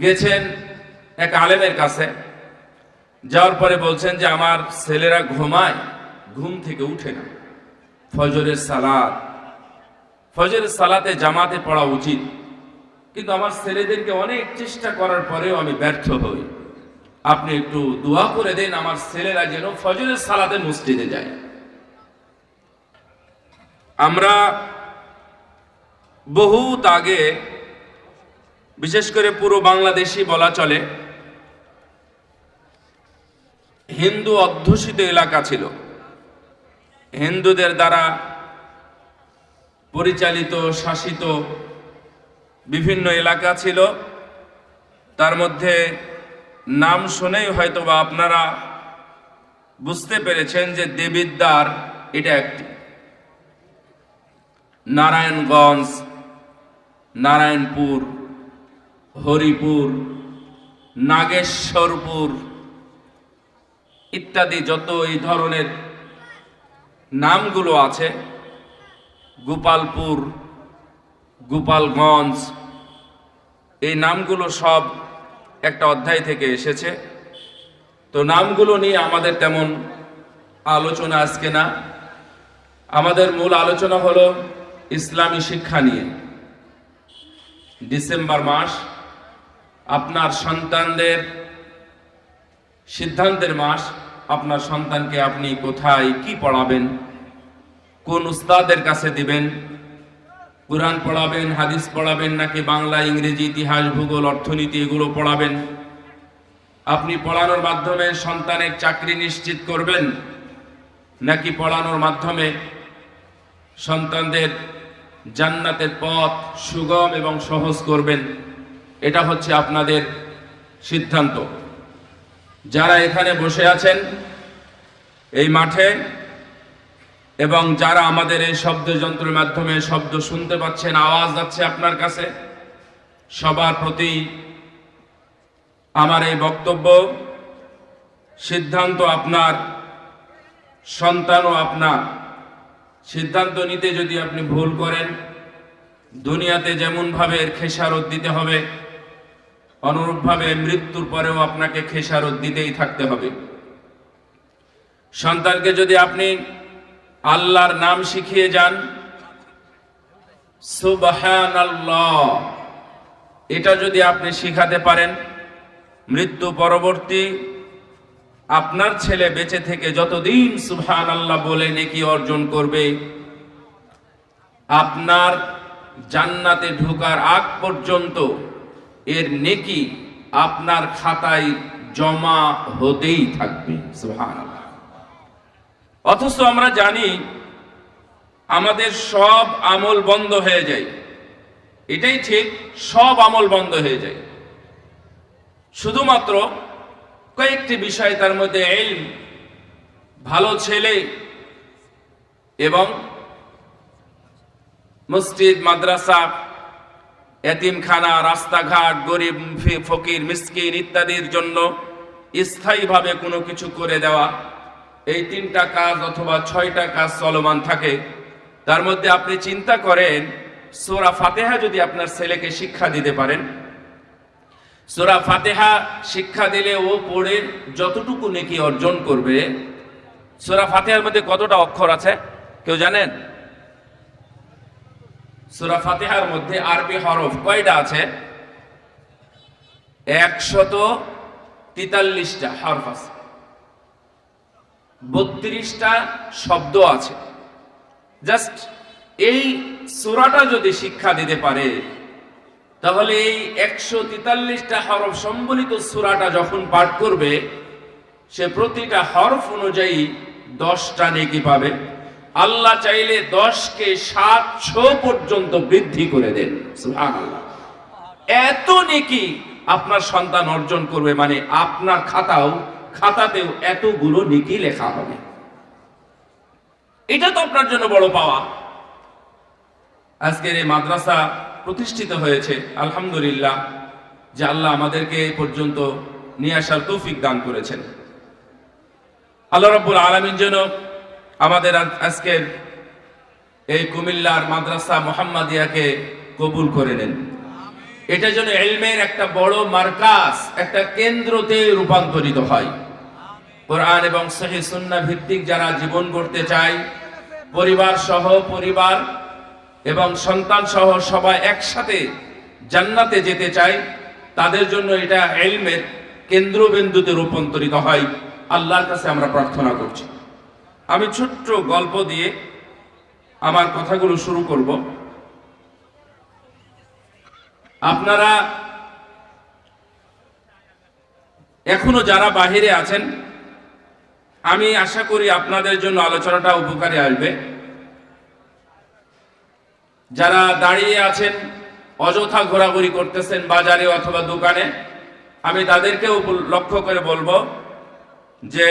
গেছেন এক আলেমের কাছে। যাওয়ার পরে বলছেন যে, আমার ছেলেরা ঘুমায়, ঘুম থেকে উঠে না। ফজরের সালাদ ফজরের সালাতে জামাতে পড়া উচিত। কিন্তু আমার ছেলেদেরকে অনেক চেষ্টা করার পরেও আমি ব্যর্থ হই। আপনি একটু দোয়া করে দেন, আমার ছেলেরা যেন ফজরের সালাতে মসজিদে যায়। আমরা বহুত আগে বিশেষ করে পুরো বাংলাদেশি বলা চলে, হিন্দু অধ্যুষিত এলাকা ছিল। হিন্দুদের দ্বারা পরিচালিত, শাসিত বিভিন্ন এলাকা ছিল। তার মধ্যে নাম শুনেই হয়তো বা আপনারা বুঝতে পেরেছেন যে দেবিদ্বার এটা একটি। নারায়ণগঞ্জ, নারায়ণপুর হরিপুর, নাগেশ্বরপুর ইত্যাদি যত এই ধরনের নামগুলো আছে, গোপালপুর, গোপালগঞ্জ, এই নামগুলো সব একটা অধ্যায় থেকে এসেছে। তো নামগুলো নিয়ে আমাদের তেমন আলোচনা আজকে না। আমাদের মূল আলোচনা হলো ইসলামী শিক্ষা নিয়ে। ডিসেম্বর মাস আপনার সন্তানদের সিদ্ধান্তের মাস, আপনার সন্তানকে আপনি কোথায়, কি পড়াবেন? কোন উস্তাদের কাছে দিবেন? কোরআন পড়াবেন, হাদিস পড়াবেন, নাকি বাংলা, ইংরেজি, ইতিহাস, ভূগোল, অর্থনীতি এগুলো পড়াবেন? আপনি পড়ানোর মাধ্যমে সন্তানের চাকরি নিশ্চিত করবেন? নাকি পড়ানোর মাধ্যমে সন্তানদের জান্নাতের পথ সুগম এবং সহজ করবেন? এটা হচ্ছে আপনাদের সিদ্ধান্ত। যারা এখানে বসে আছেন এই মাঠে এবং যারা আমাদের এই শব্দযন্ত্রের মাধ্যমে শব্দ শুনতে পাচ্ছেন, আওয়াজ যাচ্ছে আপনার কাছে, সবার প্রতি আমার এই বক্তব্য, সিদ্ধান্ত আপনার, সন্তানও আপনার। সিদ্ধান্ত নিতে যদি আপনি ভুল করেন, দুনিয়াতে যেমনভাবে এর খেসারত দিতে হবে অনুরূপভাবে মৃত্যুর পরেও আপনাকে খেসারত দিতেই থাকতে হবে। সন্তানকে যদি আপনি আল্লাহর নাম শিখিয়ে যান, সুবহানাল্লাহ, এটা যদি আপনি শিখাতে পারেন, মৃত্যু পরবর্তী আপনার ছেলে বেঁচে থেকে যতদিন সুবহান আল্লাহ বলে নেকি অর্জন করবে, আপনার জান্নাতে ঢোকার আগ পর্যন্ত এর নেকি আপনার খাতায় জমা হতেই থাকবে। অথচ আমরা জানি আমাদের সব আমল বন্ধ হয়ে যায়। এটাই ঠিক, সব আমল বন্ধ হয়ে যায়। শুধুমাত্র কয়েকটি বিষয় তার মধ্যে এলম ভালো ছেলে এবং মসজিদ, মাদ্রাসা এতিমখানা, রাস্তাঘাট, গরিব ফকির, মিসকিন ইত্যাদির জন্য স্থায়ীভাবে কোনো কিছু করে দেওয়া, এই তিনটা কাজ অথবা ছয়টা কাজ চলমান থাকে। তার মধ্যে আপনি চিন্তা করেন, সোরা ফাতেহা যদি আপনার ছেলেকে শিক্ষা দিতে পারেন। সোরা ফাতেহা শিক্ষা দিলে ও পড়ে যতটুকু নেকি অর্জন করবে, সোরা ফাতেহার মধ্যে কতটা অক্ষর আছে? কেউ জানেন? সুরা ফাতিহার মধ্যে আরবি হরফ কয়টা আছে? একশত তেতাল্লিশটা হরফ আছে। বত্রিশটা শব্দ আছে। জাস্ট এই সুরাটা যদি শিক্ষা দিতে পারে, তাহলে এই একশো তেতাল্লিশটা হরফ সম্বলিত সুরাটা যখন পাঠ করবে, সে প্রতিটা হরফ অনুযায়ী দশটা নেকি পাবে। আল্লাহ চাইলে দশকে সাতশো পর্যন্ত বৃদ্ধি করে দেন। এত নেকি আপনার সন্তান অর্জন করবে মানে আপনার খাতাও, খাতাতেও এতগুলো নেকি লেখা হবে। এটা তো আপনার জন্য বড় পাওয়া। আজকের এই মাদ্রাসা প্রতিষ্ঠিত হয়েছে, আলহামদুলিল্লাহ, যে আল্লাহ আমাদেরকে এই পর্যন্ত নিয়ে আসার তৌফিক দান করেছেন। আল্লাহ রব্বুল আলমিন যেন আমাদের আজ- আজকের এই কুমিল্লার মাদ্রাসা মোহাম্মদিয়াকে কবুল করে নেন। এটা যেন এলমের একটা বড় মার্কাস একটা কেন্দ্রতে রূপান্তরিত হয়। কোরআন এবং সহি সুন্না ভিত্তিক যারা জীবন গড়তে চায়, পরিবার সহ পরিবার এবং সন্তান সহ সবাই একসাথে জান্নাতে যেতে চায়, তাদের জন্য এটা এলমের কেন্দ্রবিন্দুতে রূপান্তরিত হয়। আল্লাহর কাছে আমরা প্রার্থনা করছি। আমি ছোট্ট গল্প দিয়ে আমার কথাগুলো শুরু করব। আপনারা এখনও যারা বাহিরে আছেন, আমি আশা করি আপনাদের জন্য আলোচনাটা উপকারে আসবে। যারা দাঁড়িয়ে আছেন, অযথা ঘোরাঘুরি করতেছেন বাজারে অথবা দোকানে, আমি তাদেরকেও লক্ষ্য করে বলব যে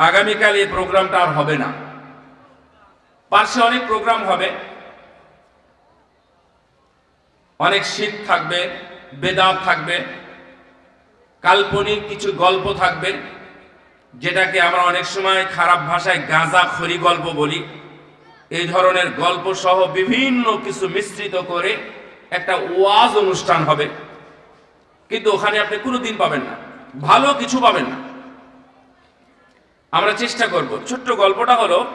আগামীকাল এই প্রোগ্রামটা আর হবে না। পার্শ্বে অনেক প্রোগ্রাম হবে। অনেক শীত থাকবে বেদাত থাকবে, কাল্পনিক কিছু গল্প থাকবে, যেটাকে আমরা অনেক সময় খারাপ ভাষায় গাঁজা খড়ি গল্প বলি। এই ধরনের গল্প সহ বিভিন্ন কিছু মিশ্রিত করে একটা ওয়াজ অনুষ্ঠান হবে। কিন্তু ওখানে আপনি কোনো দিন পাবেন না। ভালো কিছু পাবেন না। আমরা চেষ্টা করব। ছোট্ট গল্পটা হলো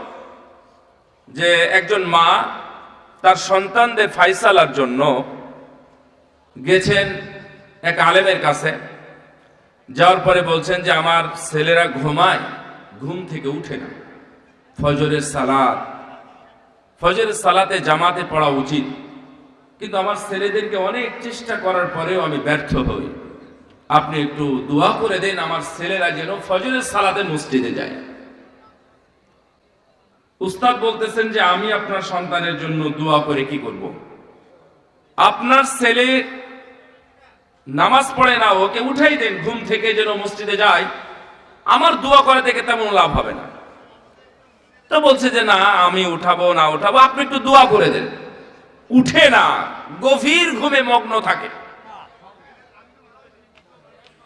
যে একজন মা তার সন্তানদের ফাইসালার জন্য গেছেন এক আলেমের কাছে। যাওয়ার পরে বলছেন যে, আমার ছেলেরা ঘুমায়, ঘুম থেকে উঠে না। ফজরের সালাদ ফজরের সালাতে জামাতে পড়া উচিত। কিন্তু আমার ছেলেদেরকে অনেক চেষ্টা করার পরেও আমি ব্যর্থ হই। আপনি একটু দোয়া করে দেন, আমার ছেলেরা যেন ফজরের সালাতে মসজিদে যায়। উস্তাদ বলতেছেন যে, আমি আপনার সন্তানের জন্য দোয়া করে কি করব? আপনার ছেলে নামাজ পড়ে না, ওকে উঠাই দেন, ঘুম থেকে যেন মসজিদে যায়। আমার দোয়া করে থেকে তেমন লাভ হবে না। তো বলছে যে, না, আমি উঠাবো, না উঠাবো, আপনি একটু দোয়া করে দেন। উঠে না, গভীর ঘুমে মগ্ন থাকে।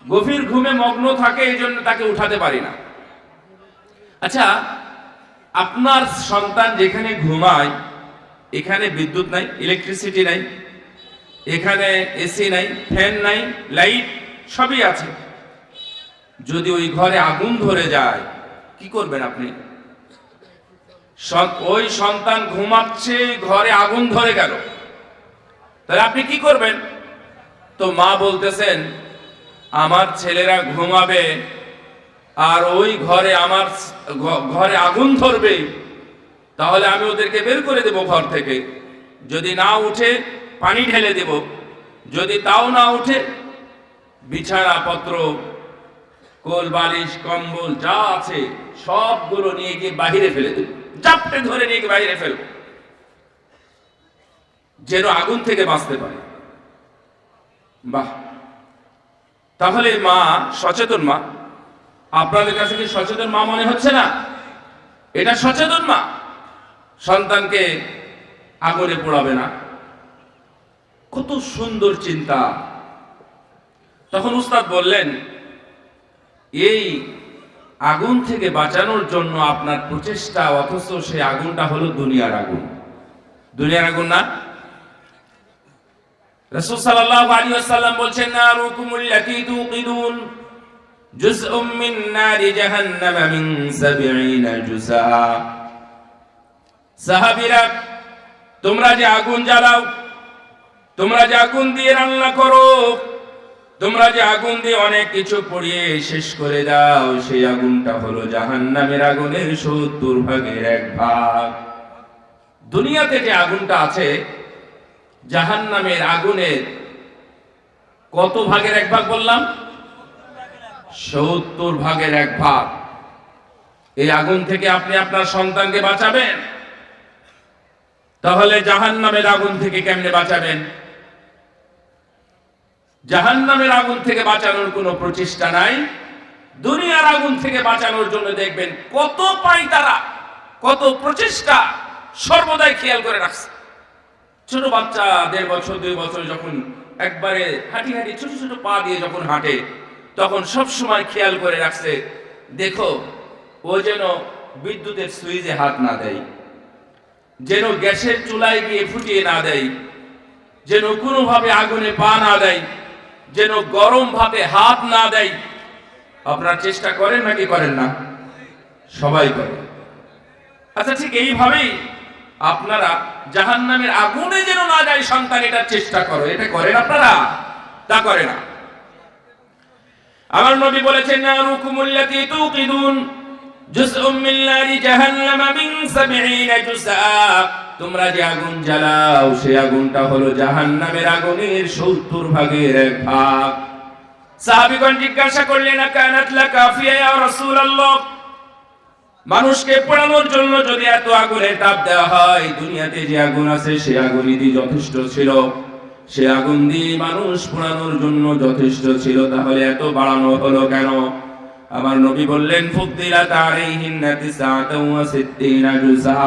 গভীর ঘুমে মগ্ন থাকে, এই জন্য তাকে উঠাতে পারি না। আচ্ছা আপনার সন্তান যেখানে ঘুমায়, এখানে বিদ্যুৎ নাই ইলেকট্রিসিটি নাই, এখানে এসি নাই ফ্যান নাই লাইট সবই আছে। যদি ওই ঘরে আগুন ধরে যায়, কি করবেন আপনি? ওই সন্তান ঘুমাচ্ছে, ঘরে আগুন ধরে গেল। তাহলে আপনি কি করবেন? তো মা বলতেছেন আমার ছেলেরা ঘুমাবে আর ওই ঘরে আমার ঘরে আগুন ধরবে, তাহলে আমি ওদেরকে বের করে দেব ঘর থেকে। যদি না উঠে পানি ঢেলে দেব। যদি তাও না উঠে বিছানা পত্র কোল বালিশ কম্বল, যা আছে, সবগুলো নিয়ে গিয়ে বাহিরে ফেলে দেব। চাপটে ধরে নিয়ে গিয়ে বাইরে ফেলব। যেন আগুন থেকে বাঁচতে পারে। বাহ! তাহলে মা সচেতন মা। আপনাদের কাছে কি সচেতন মা মনে হচ্ছে না? এটা সচেতন মা। সন্তানকে আগুনে পোড়াবে না। কত সুন্দর চিন্তা। তখন উস্তাদ বললেন, এই আগুন থেকে বাঁচানোর জন্য আপনার প্রচেষ্টা, অথচ সেই আগুনটা হলো দুনিয়ার আগুন। দুনিয়ার আগুন না? রাসূল সাল্লাল্লাহু আলাইহি ওয়াসাল্লাম বলছেন, নারুকুমুল লাতী তুকিদুন জুজউম মিন নারি জাহান্নাম মিন 70 জুজা সাহাবীরা, তোমরা যে আগুন জ্বালাও, তোমরা যে আগুন দিয়ে রান্না করো, তোমরা যে আগুন দিয়ে অনেক কিছু পড়িয়ে শেষ করে দাও, সেই আগুনটা হলো জাহান্নামের আগুনের সত্তর ভাগের এক ভাগ। দুনিয়াতে যে আগুনটা আছে জাহান্নামের আগুনের কত ভাগের এক ভাগ বললাম? সত্তর ভাগের এক ভাগ। এই আগুন থেকে আপনি আপনার সন্তানকে বাঁচাবেন? তাহলে জাহান্নামের আগুন থেকে কেমনে বাঁচাবেন? জাহান্নামের আগুন থেকে বাঁচানোর কোনো প্রচেষ্টা নাই। দুনিয়ার আগুন থেকে বাঁচানোর জন্য দেখবেন কত পাই তারা, কত প্রচেষ্টা সর্বদাই খেয়াল করে রাখছে। ছোট বাচ্চা দেড় বছর, দুই বছর যখন একবারে হাঁটি হাঁটি ছোট ছোট পা দিয়ে যখন হাঁটে, তখন সব সময় খেয়াল করে রাখছে, দেখো, ও যেন বিদ্যুতের সুইচে হাত না দেয়, যেন গ্যাসের চুলায় গিয়ে ফুটিয়ে না দেয়, যেন কোনোভাবে আগুনে পা না দেয়, যেন গরম ভাতে হাত না দেয়। আপনার চেষ্টা করেন নাকি করেন না? সবাই করে। আচ্ছা ঠিক এইভাবেই আপনারা জাহান নামের আগুনে যেন না যায় সন্তান এটার চেষ্টা করো। এটা করেন আপনারা? তা করে না। আমার নবী বলেছেন, নারুকুমুল্লাতি তুকিদুন জুসউম মিন জাহান্নাম মিন 70 জুসা তোমরা যে আগুন জ্বালাও, সেই আগুনটা হলো জাহান্নামের আগুনের 70 ভাগের এক ভাগ। সাহাবীগণ জিজ্ঞাসা করলেন কানাত লাকাফিয়া ইয়া রাসূলুল্লাহ? মানুষকে পোড়ানোর জন্য যদি এত আগুনের তাপ দেওয়া হয়, দুনিয়াতে যে আগুন আছে, সে আগুনই দিয়ে যথেষ্ট ছিল। সে আগুন দিয়ে মানুষ পোড়ানোর জন্য যথেষ্ট ছিল, তাহলে এত বাড়ানো হলো কেন? আমার নবী বললেন ফুদ্দিলা তারিহিন নাতিসাতাও ওয়া সিদ্দিনা জুসা